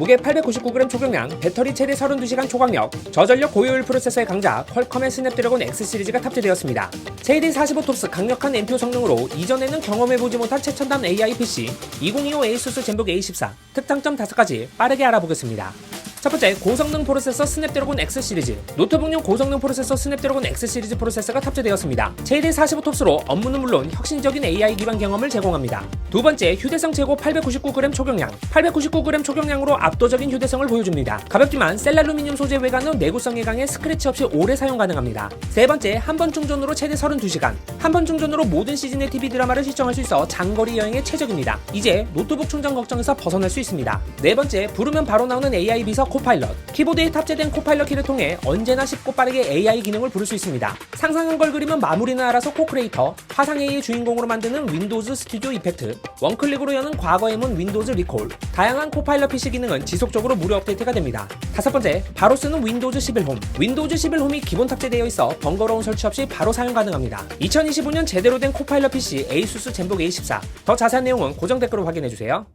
무게 899g 초경량, 배터리 최대 32시간 초강력, 저전력 고효율 프로세서의 강자 퀄컴의 스냅드래곤 X 시리즈가 탑재되었습니다. 최대 45톱스 강력한 NPU 성능으로 이전에는 경험해보지 못한 최첨단 AI PC 2025 ASUS 젠북 A14 특장점 5가지 빠르게 알아보겠습니다. 첫 번째, 고성능 프로세서 스냅드래곤 X 시리즈. 노트북용 고성능 프로세서 스냅드래곤 X 시리즈 프로세서가 탑재되었습니다. 최대 45톱스로 업무는 물론 혁신적인 AI 기반 경험을 제공합니다. 두 번째, 휴대성 최고 899g 초경량. 899g 초경량으로 압도적인 휴대성을 보여줍니다. 가볍지만 셀라루미늄 소재 외관은 내구성에 강해 스크래치 없이 오래 사용 가능합니다. 세 번째, 한 번 충전으로 최대 32시간. 한 번 충전으로 모든 시즌의 TV 드라마를 시청할 수 있어 장거리 여행에 최적입니다. 이제 노트북 충전 걱정에서 벗어날 수 있습니다. 네 번째, 부르면 바로 나오는 AI 비서 코파일럿. 키보드에 탑재된 코파일럿 키를 통해 언제나 쉽고 빠르게 AI 기능을 부를 수 있습니다. 상상한 걸 그리면 마무리는 알아서 코크레이터, 화상 AI의 주인공으로 만드는 윈도우즈 스튜디오 이펙트, 원클릭으로 여는 과거의 문 윈도우즈 리콜, 다양한 코파일럿 PC 기능은 지속적으로 무료 업데이트가 됩니다. 다섯 번째, 바로 쓰는 윈도우즈 11 홈. 윈도우즈 11 홈이 기본 탑재되어 있어 번거로운 설치 없이 바로 사용 가능합니다. 2025년 제대로 된 코파일럿 PC ASUS 젠북 A14. 더 자세한 내용은 고정 댓글로 확인해주세요.